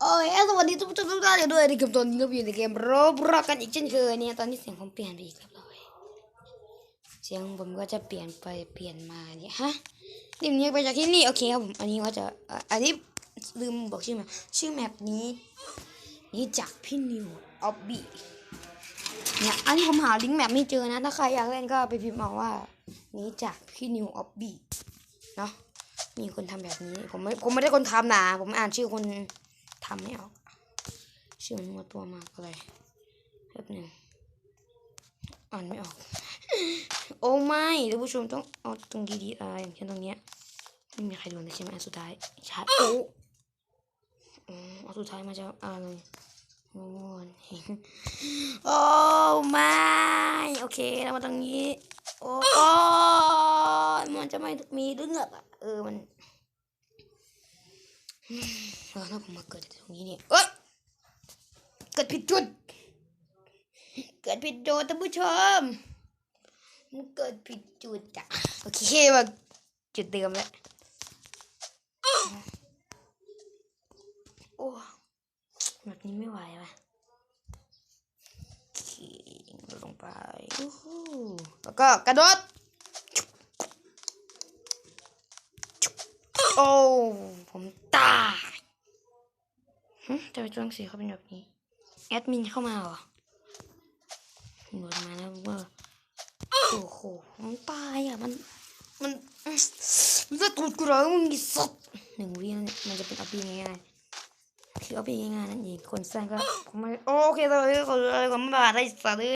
โอ้ยสวัสดีทุกท่านทุกท่านด้วยที่กับตอนนี้เราอยู่ในเกมโรบล็อกกันอีกเช่นเคยเนี่ยตอนนี้เสียงผมเปลี่ยนไปอีกแล้วเลยเสียงผมก็จะเปลี่ยนไปเปลี่ยนมาเนี่ยฮะนี่มันไปจากที่นี่โอเคครับผมอันนี้ก็จะอันนี้ลืมบอกชื่อแมปชื่อแมปนี้ นี่จากพี่นิวออบบี้เนี่ยอันนี้ผมหาลิงก์แมปไม่เจอนะถ้าใครอยากเล่นก็ไปพิมพ์เอาว่า นี้จากพี่นิวออบบี้เนาะมีคนทำแบบนี้ผมไม่ผมไม่ได้คนทำนะผมอ่านชื่อคน ทำไม่ออก ชื่อมันมัวตัวมากเลยแป๊บหนึ่งอ่านไม่ออก โอ้ไม่ท่านผู้ชมต้องเอาตรงดีๆอ่าอย่างเช่นตรงเนี้ยไม่มีใครโดูเลยใช่ไหมอันสุดท้ายใช่โอ้อันสุดท้ายมาจะอ่านเลยโอ้ยโอ้ไม่โอเคแล้วมาตรงนี้ โอ้มันจะไม่มีเลือดอะเออมัน ถ้าผมมาเกิดตรงนี้เนี่ยเอ้ยเกิดผิดจุด เกิดผิดจุดท่านผู้ชมมันเกิดผิดจุดอะโอเคมาจุดเดิมแล้วโอ้แบบนี้ไม่ไหวว่ะขี่ลงไปอู้หูแล้วก็กระโดดโอ้ผมตายหึ จะไปจ้วงสีเขาเป็นแบบนี้ แอดมินเข้ามาเหรอหนูมาแล้วเวอร์โอ้โหมันตายอะมันมันมันจะตูดกูเหรอมึงอีสัตหนึ่งวินาทีมันจะเป็นออบบี้ง่ายๆคือออบบี้ง่ายๆนั่นเองคนสร้างก็ไม่โอเคเลยคนเลยผมไม่บาดได้สัตว์เลย